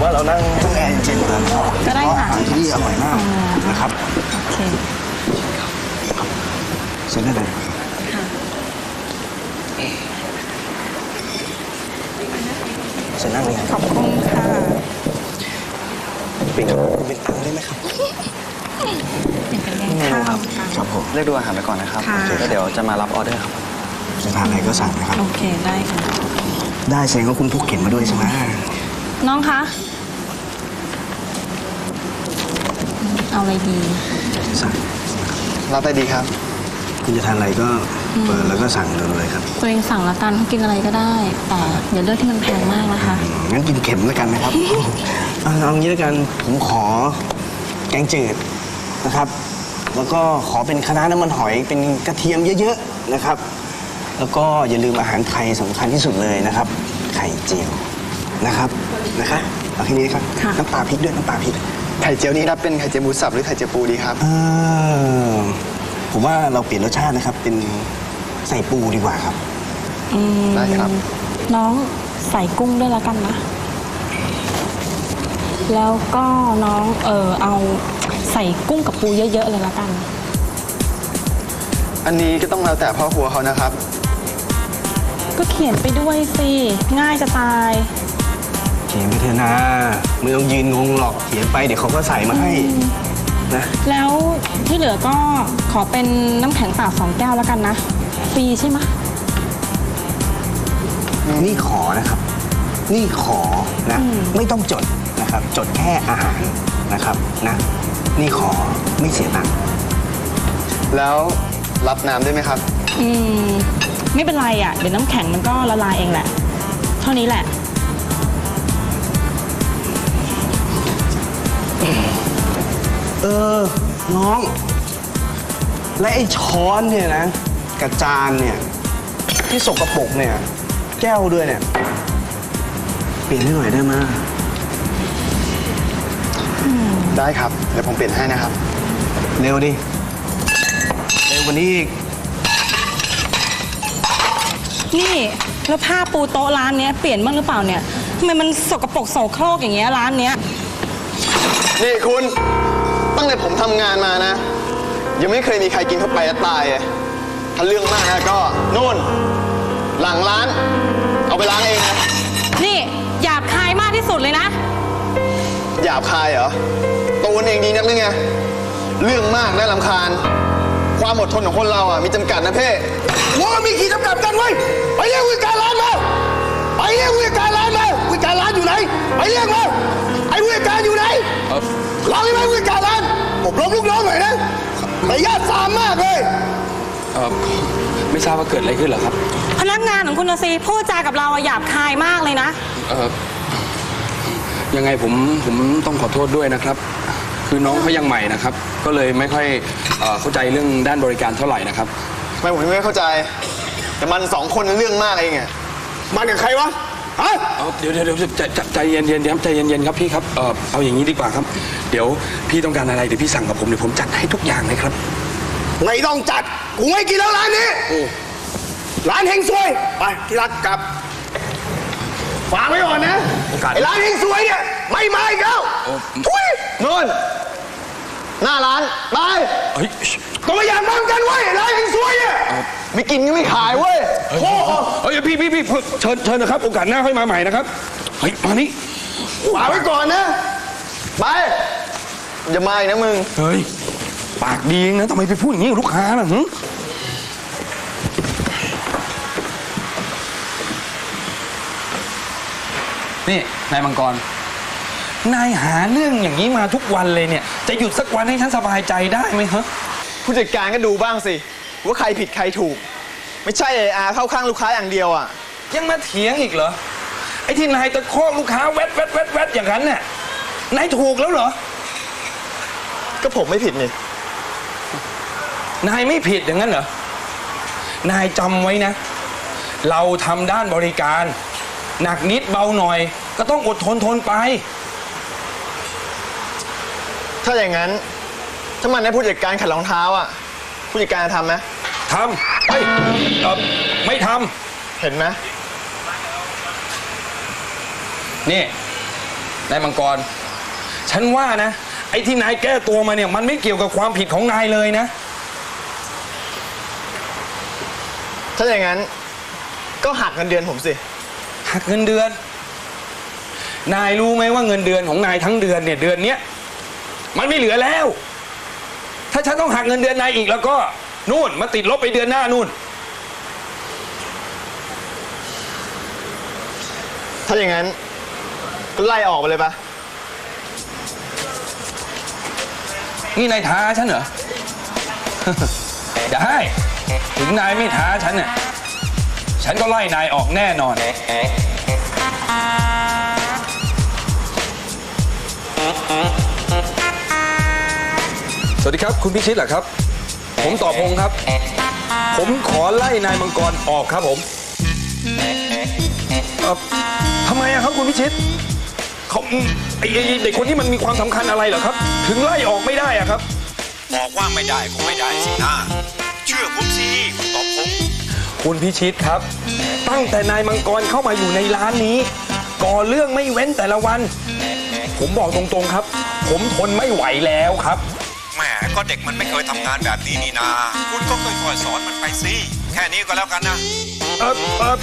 ว่าเรานั่งห้องแอร์เย็นๆกันนะครับก็ได้ค่ะ เพราอาหารที่นี่อร่อยมากนะครับ โอเคเชิญได้เลยค่ะเชิญนั่งเลยครับขอบคุณค่ะเป็นครับคุณเป็นตังค์ได้ไหมครับเดี๋ยวไปเลี้ยงข้าวค่ะ ครับผมเลือกดูอาหารไปก่อนนะครับค่ะ แล้วเดี๋ยวจะมารับออเดอร์ครับ จะทานอะไรก็สั่งนะครับ โอเคได้ค่ะ ได้แสดงว่าคุณพกเข็มมาด้วยใช่ไหม น้องคะ เอาอะไรดี สั่งรับได้ดีครับ คุณจะทานอะไรก็เปิดแล้วก็สั่งเลยครับตัวเองสั่งละกันกินอะไรก็ได้ แต่อย่าเลือกที่มันแพงมากนะคะ อืมงั้นกินเข็มแล้วกันนะครับ เอาเอางี้แล้วกันผมขอแกงจืดนะครับ แล้วก็ขอเป็นคณะน้าน้ำมันหอยเป็นกระเทียมเยอะๆนะครับ แล้วก็อย่าลืมอาหารไทยสำคัญที่สุดเลยนะครับ ไข่เจียว นะครับนะคะเอาแค่นี้นะครับค่ะน้ำปลาพริกด้วยน้ำปลาพริกไข่เจียวนี้รับเป็นไข่เจียวหมูสับหรือไข่เจียวปูดีครับเออผมว่าเราเปลี่ยนรสชาตินะครับ เป็นใส่ปูดีกว่าครับอืมได้ครับ น้องใส่กุ้งด้วยละกันนะ แล้วก็น้องเออเอาใส่กุ้งกับปูเยอะๆเลยละกัน อันนี้ก็ต้องแล้วแต่พ่อครัวเขานะครับ ก็เขียนไปด้วยสิ ง่ายจะตาย เขียนไปเถอะนะไม่ต้องยืนงงหรอกเขียนไปเดี๋ยวเขาก็ใส่มาให้นะแล้วที่เหลือก็ขอเป็นน้ำแข็งเปล่าสองแก้วแล้วกันนะฟรีใช่ไหมะนี่ขอนะครับ นี่ขอนะ ไม่ต้องจดนะครับ จดแค่อาหารนะครับนะ นี่ขอไม่เสียตังค์แล้วรับน้ำได้ไหมครับ อืม ไม่เป็นไรอะ เดี๋ยวน้ำแข็งมันก็ละลายเองแหละ เท่านี้แหละ เออ น้อง และไอ้ช้อนเนี่ยนะกระจานเนี่ย ที่สกปรกเนี่ย แก้วด้วยเนี่ย เปลี่ยนให้หน่อยได้ไหมได้ครับ เดี๋ยวผมเปลี่ยนให้นะครับ เร็วดิ เร็วกว่านี้อีก นี่แล้วผ้าปูโต๊ะร้านเนี้ยเปลี่ยนบ้างหรือเปล่าเนี่ยทำไมมันสกปรกโสโครกอย่างเงี้ยร้านเนี้ย นี่คุณ ตั้งแต่ผมทำงานมานะ ยังไม่เคยมีใครกินเข้าไปแล้วตายเลยถ้าเรื่องมากนะก็นู่น หลังร้าน เอาไปล้างเองนะ นี่หยาบคายมากที่สุดเลยนะ หยาบคายเหรอตัวเองดีนักหรือไง เรื่องมากน่าลำคาญ ความอดทนของคนเราอะมีจำกัดนะเพ่ว่ามีขีดจำกัดกันไว้ยไปเรียกผู้จัดการร้านมาไปเรียกผู้จัดการร้านมาผู้จัดการร้านอยู่ไหน ไปเรียกมาไอ้ ผู้จัดการอยู่ไหนร้องให้ไหมผู้จัดการร้านอบรมลูกน้องหน่อยนะมารยาทสามมากเลยเออไม่ทราบว่าเกิดอะไรขึ้นเหรอครับ พนักงานของคุณนะซีพูดจากับเราอะหยาบคายมากเลยนะ เออยังไงผมผมต้องขอโทษด้วยนะครับ คือน้องเขายังใหม่นะครับ ก็เลยไม่ค่อยเอ่อเข้าใจเรื่องด้านบริการเท่าไหร่นะครับ ไม่ผมไม่เข้าใจ แต่มันสองคนเรื่องมากเองอะมันกับใครวะ ฮะเอาเดี๋ยวเดี๋ยวเดี๋ยวใจใจใจเย็นเย็นครับใจเย็นเย็นครับพี่ครับเออเอาอย่างนี้ดีกว่าครับ เดี๋ยวพี่ต้องการอะไรเดี๋ยวพี่สั่งกับผมเดี๋ยวผมจัดให้ทุกอย่างเลยครับ ไม่ต้องจัดกูไม่กินแล้วร้านนี้โอ้ ร้านเฮงซวยไปที่รักกลับฝากไว้ก่อนนะโอกาส ไอ้ร้านเฮงซวยเนี่ยไม่มาอีกแล้วโอ้ทุยนู่นหน้าร้านไปเฮ้ยก็ไม่อยากมาเหมือนกันเว้ยไอ้ร้านเฮงซวยเนี่ย ไม่กินก็ไม่ขายเว้ยโอ้เฮ้ยพี่พี่พี่เชิญเชิญนะครับ โอกาสหน้าค่อยมาใหม่นะครับ เฮ้ย มานี่ฝากไว้ก่อนนะ ไป อย่ามาอีกนะมึง เฮ้ย ปากดีนะทำไมไปพูดอย่างนี้กับลูกค้าล่ะหึนี่นายมังกร นายหาเรื่องอย่างนี้มาทุกวันเลยเนี่ย จะหยุดสักวันให้ฉันสบายใจได้ไหมฮะผู้จัดการก็ดูบ้างสิ ว่าใครผิดใครถูก ไม่ใช่เออาเข้าข้างลูกค้าอย่างเดียวอะ ยังมาเถียงอีกเหรอ ไอ้ที่นายตะคอกลูกค้าแวดแวดแวดแวดอย่างนั้นน่ะนายถูกแล้วเหรอ ก็ผมไม่ผิดนี่ นายไม่ผิดอย่างนั้นเหรอ นายจำไว้นะ เราทำด้านบริการ หนักนิดเบาหน่อย ก็ต้องอดทนทนไป ถ้าอย่างนั้น ถ้ามันให้ผู้จัดการขัดรองเท้าอะ ผู้จัดการจะทำไหมทำเฮ้ยเอ่อไม่ทเห็นไหมำนี่นายมังกร ฉันว่านะ ไอ้ที่นายแก้ตัวมาเนี่ย มันไม่เกี่ยวกับความผิดของนายเลยนะ ถ้าอย่างนั้น ก็หักเงินเดือนผมสิ หักเงินเดือน นายรู้ไหมว่าเงินเดือนของนายทั้งเดือนเนี่ยเดือนเนี้ยมันไม่เหลือแล้ว ถ้าฉันต้องหักเงินเดือนนายอีกแล้วก็นู่นมาติดลบไปเดือนหน้านู่น ถ้าอย่างนั้นก็ไล่ออกไปเลยปะนี่นายท้าฉันเหรอ ได้ ถึงนายไม่ท้าฉันเนี่ยฉันก็ไล่นายออกแน่นอน สวัสดีครับ คุณพิชิตเหรอครับ ผมต่อพงษ์ครับ ผมขอไล่นายมังกรออกครับผมเอ่อทำไมอะครับคุณพิชิตเขาไอ้ไอ้ไอ้เด็กคนนี้มันมีความสำคัญอะไรเหรอครับ ถึงไล่ออกไม่ได้อะครับ บอกว่าไม่ได้ก็ไม่ได้สินะเชื่อผมสิคุณตอบผม คุณพิชิตครับ ตั้งแต่นายมังกรเข้ามาอยู่ในร้านนี้ ก่อเรื่องไม่เว้นแต่ละวัน ผมบอกตรงๆครับ ผมทนไม่ไหวแล้วครับ แหมก็เด็กมันไม่เคยทำงานแบบนี้นี่นา คุณก็ค่อยๆสอนมันไปสิแค่นี้ก็แล้วกันนะ เออเออ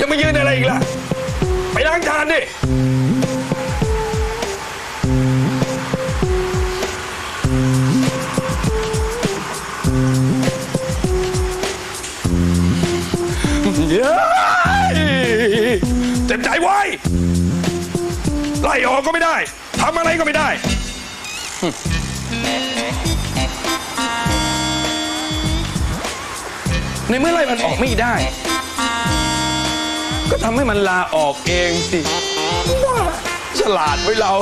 ยังมายืนอะไรอีกล่ะ ไปล้างจานดิ เย้ยเจ็บใจไว้ยไล่ออกก็ไม่ได้ทำอะไรก็ไม่ได้ ในเมื่อไล่มันออกไม่ได้ ก็ทำให้มันลาออกเองสิว้าฉลาดไว้เรา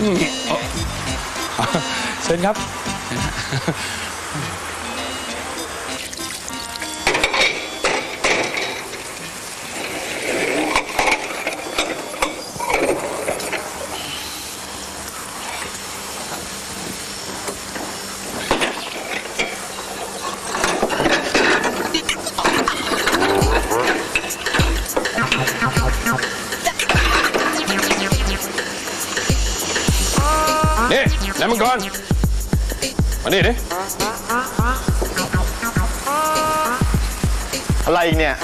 อืมเอาเชิญครับ นายมังกรมานี่ดิ อะไรอีกเนี่ย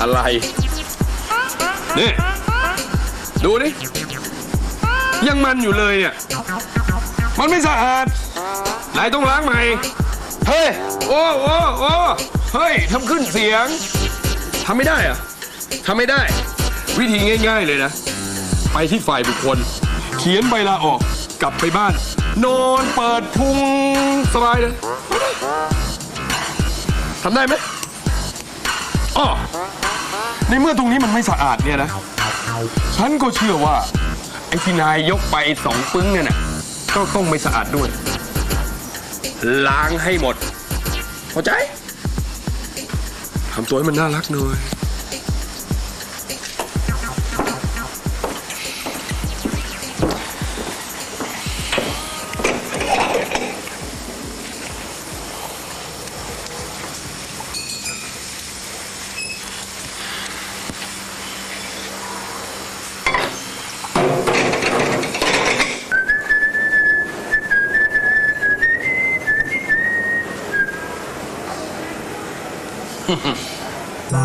อะไร นี่ ดูดิ ยังมันอยู่เลยเนี่ย มันไม่สะอาดนายต้องล้างใหม่ เฮ้ย โอ้โอ้โอ้เฮ้ยทำขึ้นเสียง ทำไม่ได้อะทำไม่ได้ วิธีง่าย ๆเลยนะ ไปที่ฝ่ายบุคคล เขียนใบลาออก กลับไปบ้าน นอนเปิดพุงสบายเลยทำได้ไหมอ้อในเมื่อตรงนี้มันไม่สะอาดเนี่ยนะ ฉันก็เชื่อว่า ไอ้ที่นายยกไปสองปึ้งเนี่ยนะก็ต้องไม่สะอาดด้วย ล้างให้หมดเข้าใจทำตัวให้มันน่ารักหน่อย ก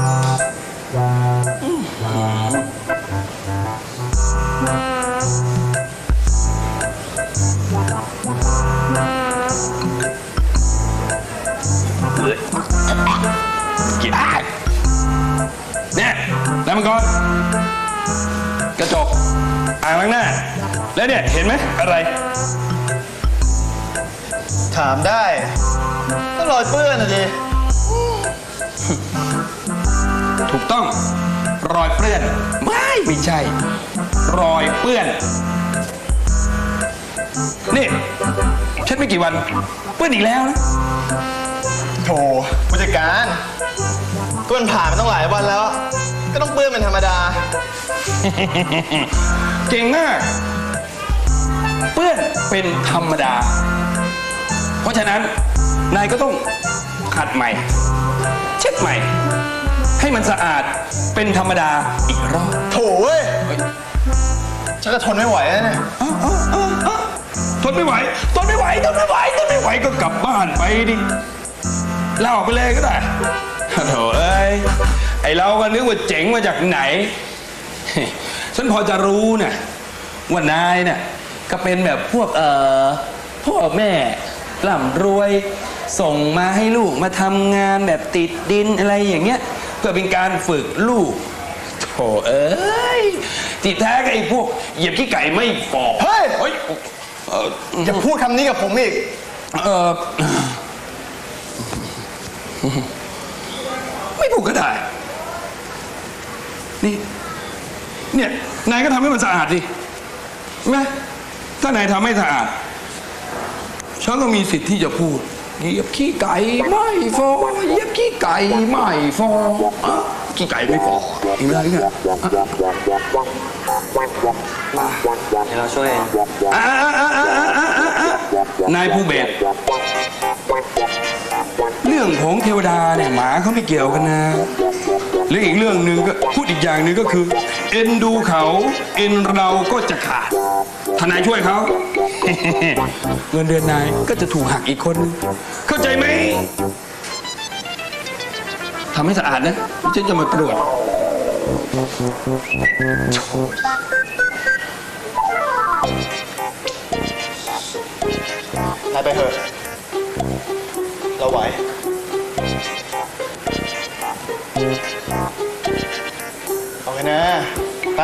ินเนี่ยนายมังกรกระจกอ่างล้างหน้า แล้วเนี่ย เห็นไหมอะไร ถามได้ ก็รอยเปื้อนนะดิ ถูกต้อง รอยเปื้อน ไม่ไม่ใช่ รอยเปื้อน นี่เช็ดไม่กี่วัน เปื้อนอีกแล้วนะโถผู้จัดการก็มันผ่านมาตั้งหลายวันแล้ว ก็ต้องเปื้อนเป็นธรรมดา เก่งมากเปื้อนเป็นธรรมดาราะฉะนั้นนายก็ต้องขัดใหม่ เช็ดใหม่ ให้มันสะอาดเป็นธรรมดาอีกรอบโถ่เว้ยฉันก็ทนไม่ไหวแล้วเนี่ยทนไม่ไหวทนไม่ไหวทนไม่ไหวทนไม่ไหวก็กลับบ้านไปดิลาออกไปเลยก็ได้โถเอ้ยไอเราก็นึกว่าเจ๋งมาจากไหน ฉันพอจะรู้นะว่านายเนี่ยก็เป็นแบบพวกเอ่อพ่อแม่ร่ำรวยส่งมาให้ลูกมาทำงานแบบติดดินอะไรอย่างเงี้ย เพื่อเป็นการฝึกลูกโถเอ้ยที่แท้ก็ไอ้พวกเหยียบขี้ไก่ไม่ฟอกเฮ้ย เฮ้ยเอ่ออย่าพูดคำนี้กับผมอีก เออไม่พูดก็ได้ นี่ เนี่ย นายก็ทำให้มันสะอาดดิใช่ไหมถ้านายทำให้สะอาดฉันก็มีสิทธิ์ที่จะพูด เหยียบขี้ไก่ไม่ฟอเหยียบขี้ไก่ไม่ฟออะขี้ไก่ไม่ฟอเห็นไหมเนี่ยเดี๋ยวเราช่วยอะอะอะอะอะอะอะนายผู้เบสเรื่องของเทวดาเนี่ยหมาเขาไม่เกี่ยวกันนะหรืออีกเรื่องหนึ่งก็พูดอีกอย่างหนึ่งก็คือ เอ็นดูเขา เอ็นเราก็จะขาดทนายช่วยเขา เงินเดือนนายก็จะถูกหักอีกคนนึงเข้าใจไหมทำให้สะอาดนะฉันจะมาตรวจนายไปเถอะ เราไหวเอาไงนะไป